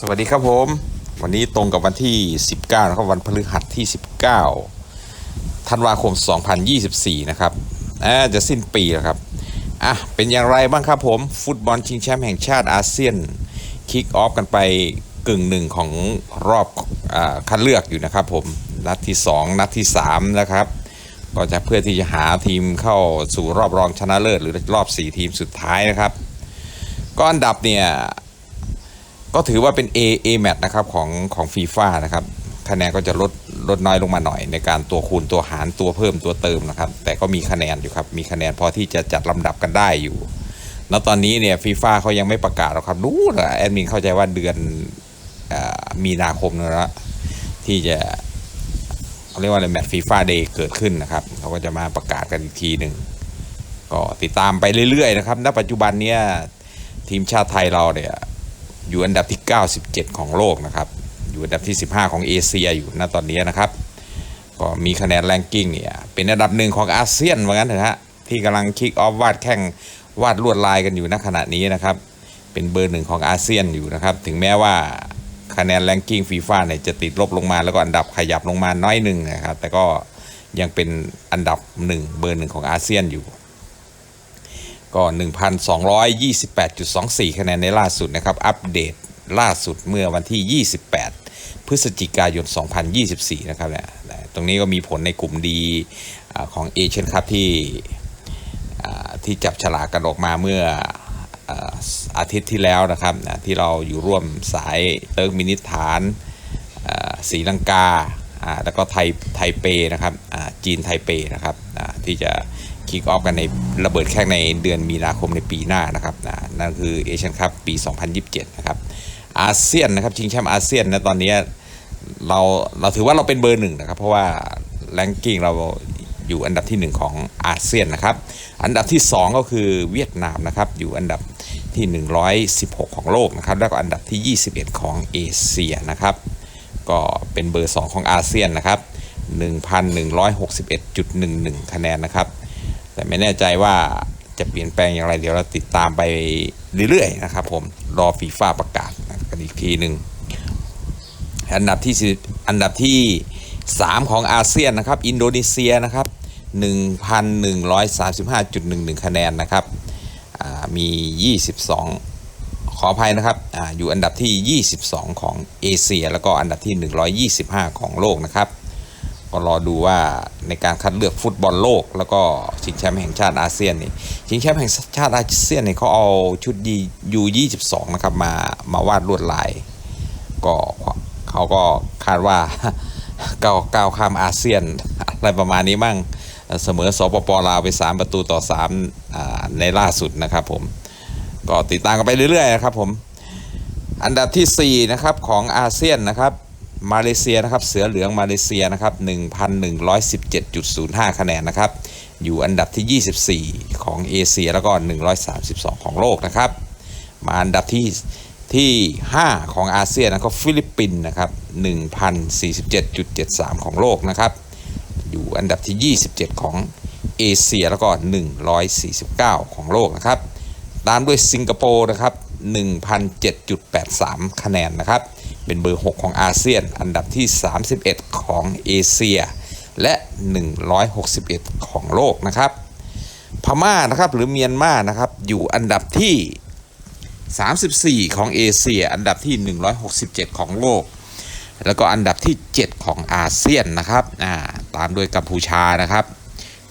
สวัสดีครับผม วันนี้ตรงกับวันที่ 19นะครับวันพฤหัสที่ 19ธันวาคม 2024 นะครับจะสิ้นปีแล้วครับอะเป็นอย่างไรบ้างครับผม ฟุตบอลชิงแชมป์แห่งชาติอาเซียนคิกออฟกันไปกึ่งหนึ่งของรอบอคัดเลือกอยู่นะครับผมนัดที่ 2 นัดที่ 3 นะครับ ก็จะเพื่อที่จะหาทีมเข้าสู่รอบรองชนะเลิศหรือรอบ 4 ทีมสุดท้ายนะครับก็อันดับเนี่ย ก็ถือว่าเป็น A A match นะครับของของฟีฟ่านะครับคะแนนก็จะลดลดน้อยลงมาหน่อย ในการตัวคูณตัวหารตัวเพิ่มตัวเติมนะครับ แต่ก็มีคะแนนอยู่ครับ มีคะแนนพอที่จะจัดลำดับกันได้อยู่ แล้วตอนนี้เนี่ยฟีฟ่าเขายังไม่ประกาศหรอกครับรู้ละแอดมินเข้าใจว่าเดือนอมีนาคมนนละที่จะเขาเรียกว่าอะไรแมตช์ฟีฟ่าเดย์เกิดขึ้นนะครับเขาก็จะมาประกาศกันอีกทีหนึ่งก็ติดตามไปเรื่อยๆนะครับ ณปัจจุบันเนี่ยทีมชาติไทยเราเนี่ย อยู่อันดับที่ 97 ของโลกนะครับ อยู่อันดับที่ 15 ของเอเชียอยู่ณตอนนี้นะครับ ก็มีคะแนนแรงกิ้งเนี่ยเป็นอันดับหนึ่งของอาเซียนว่างั้นเถอะฮะที่กำลังคิกออฟวาดแข่งวาดลวดลายกันอยู่ณขณะนี้นะครับ เป็นเบอร์หนึ่งของอาเซียนอยู่นะครับ ถึงแม้ว่าคะแนนแรงกิ้งฟีฟ่าเนี่ยจะติดลบลงมาแล้วก็อันดับขยับลงมาน้อยหนึ่งนะครับ แต่ก็ยังเป็นอันดับหนึ่งเบอร์หนึ่งของอาเซียนอยู่ ก็ 1,228.24 คะแนนในล่าสุดนะครับ อัปเดตล่าสุดเมื่อวันที่ 28 พฤศจิกายน 2024 นะครับเนี่ยตรงนี้ก็มีผลในกลุ่มดีอของเอเชียนคัพที่ที่จับฉลากกันออกมาเมื่ออาอาทิตย์ที่แล้วนะครับนะที่เราอยู่ร่วมสายเติร์กมินิสถานศรีลังกาแล้วก็ไทยไทเปนะครับจีนไทเปนะครับที่จะ คิกออฟกันในระเบิดแข่งในเดือนมีนาคมในปีหน้านะครับนะนั่นคือเอเชียนคัพปี 2027 นะครับอาเซียนนะครับชิงแชมป์อาเซียนนะตอนนี้เราเราถือว่าเราเป็นเบอร์หนึ่งนะครับ เพราะว่าแรงกิ้งเราอยู่อันดับที่หนึ่งของอาเซียนนะครับ อันดับที่สองก็คือเวียดนามนะครับ อยู่อันดับที่ 116 ของโลกนะครับ แล้วก็อันดับที่ 21 ของเอเชียนะครับ ก็เป็นเบอร์ 2 ของอาเซียนนะครับ 1,161.11 คะแนนนะครับ แต่ไม่แน่ใจว่าจะเปลี่ยนแปลงอย่างไร เดี๋ยวเราติดตามไปเรื่อยๆนะครับผมรอฟีฟ่าประกาศกันอีกทีหนึ่งอันดับที่สอันดับที่ 3 ของอาเซียนนะครับ อินโดนีเซียนะครับ 1,135.11 คะแนนนะครับอ่ามี 22 ขออภัยนะครับออยู่อันดับที่ 22 ของเอเชีย แล้วก็อันดับที่ 125 ของโลกนะครับ ก็รอดูว่าในการคัดเลือกฟุตบอลโลก แล้วก็ชิงแชมป์แห่งชาติอาเซียนนี่ชิงแชมป์แห่งชาติอาเซียนนี่เขาเอาชุดยียู22นะครับมามาวาดลวดลาย ก็เขาก็คาดว่าก้าวก้าวข้ามอาเซียนอะไรประมาณนี้มั่งเสมอสปปลาวไป 3 ประตูต่อ3อ่าในล่าสุดนะครับผมก็ติดตามกันไปเรื่อยๆนะครับผมอันดับที่ 4 นะครับของอาเซียนนะครับ มาเลเซียนะครับ เสือเหลืองมาเลเซียนะครับ1,117.05 คะแนนนะครับ อยู่อันดับที่ 24 ของเอเชียแล้วก็ 132 ของโลกนะครับ มาอันดับที่ที่ 5 ของอาเซียนนะครับฟิลิปปินส์นะครับ1,047.73 ของโลกนะครับ อยู่อันดับที่ 27 ของเอเชียแล้วก็ 149 ของโลกนะครับ ตามด้วยสิงคโปร์นะครับ1,007.83 คะแนนนะครับ เป็นเบอร์ 6 ของอาเซียน อันดับที่ 31 ของเอเชีย และ 161 ของโลกนะครับ พม่านะครับหรือเมียนมานะครับอยู่อันดับที่ 34 ของเอเชีย อันดับที่ 167 ของโลก แล้วก็อันดับที่ 7 ของอาเซียนนะครับาตามด้วยกัมพูชานะครับ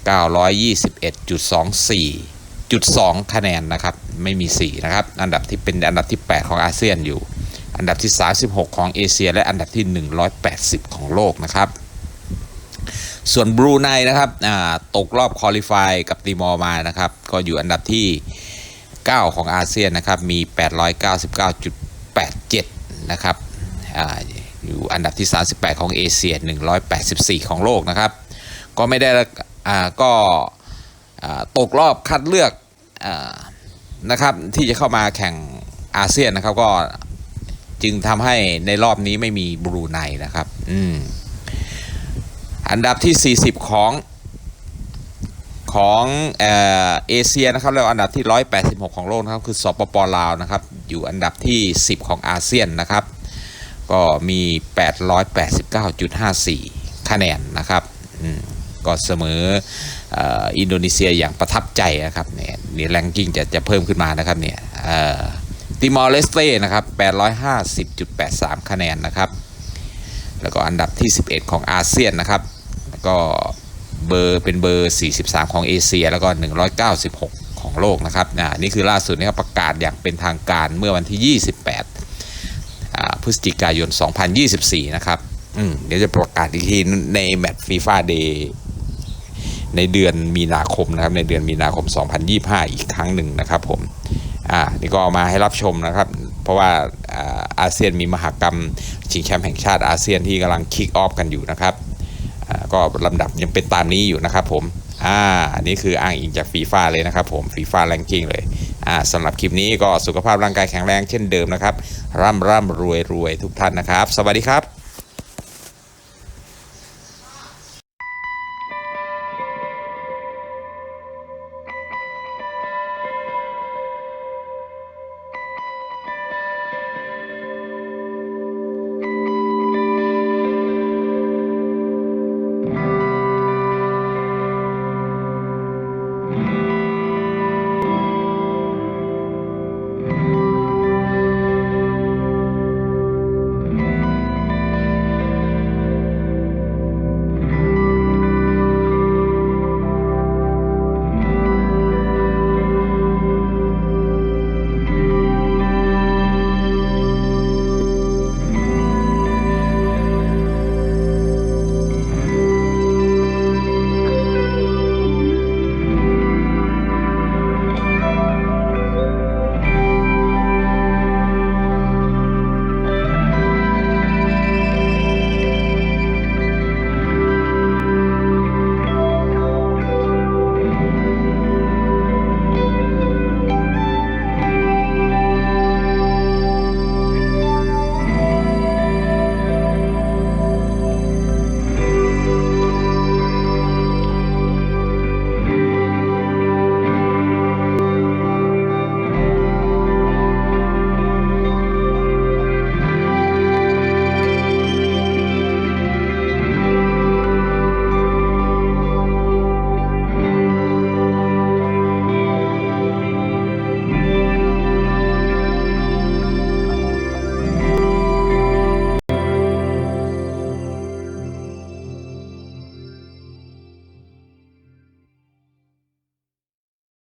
921.24จุด2คะแนนนะครับ ไม่มี 4 นะครับ อันดับที่เป็นอันดับที่ 8 ของอาเซียนอยู่ อันดับที่ 36 ของเอเชีย และอันดับที่ 180 ของโลกนะครับส่วนบรูไนนะครับตกรอบคอลิฟายกับติมอร์มานะครับ ก็อยู่อันดับที่ 9 ของอาเซียนนะครับ มี 899.87 นะครับออยู่อันดับที่ 38 ของเอเชีย 184 ของโลกนะครับ ก็ไม่ได้ก็ตกรอบคัดเลือกอนะครับที่จะเข้ามาแข่งอาเซียนนะครับก็ จึงทำให้ในรอบนี้ไม่มีบรูไนนะครับ อืม อันดับที่ 40 ของของเอเอเชียนะครับแล้วอันดับที่ 186 ของโลกนะครับคือสปปลาวนะครับ อยู่อันดับที่ 10 ของอาเซียนนะครับ ก็มี 889.54 คะแนนนะครับก็เสมออ,อินโดนีเซียอย่างประทับใจนะครับเนี่ยนี่แรงกิ้งจะจะเพิ่มขึ้นมานะครับเนี่ย ติมอร์เลสเต้นะครับ 850.83 คะแนนนะครับ แล้วก็อันดับที่ 11 ของอาเซียนนะครับ แล้วก็เบอร์เป็นเบอร์ 43 ของเอเชีย แล้วก็ 196 ของโลกนะครับนะนี่คือล่าสุดนะครับประกาศอย่างเป็นทางการเมื่อวันที่ 28 พฤศจิกายน 2024 นะครับเดี๋ยวจะประกาศอีกทีในแมตช์ฟีฟ่าเดย์ในเดือนมีนาคมนะครับในเดือนมีนาคม 2025 อีกครั้งหนึ่งนะครับผม นี่ก็เอามาให้รับชมนะครับ เพราะว่าอาเซียนมีมหากรรมชิงแชมป์แห่งชาติอาเซียนที่กำลังคิกออฟกันอยู่นะครับก็ลำดับยังเป็นตามนี้อยู่นะครับผมอ่าอันนี้คืออ้างอิงจากฟีฟ่าเลยนะครับผมฟีฟ่าแรงกิ้งเลยอ่าสำหรับคลิปนี้ก็สุขภาพร่างกายแข็งแรงเช่นเดิมนะครับ ร่ำร่ำรวยรวยทุกท่านนะครับ สวัสดีครับ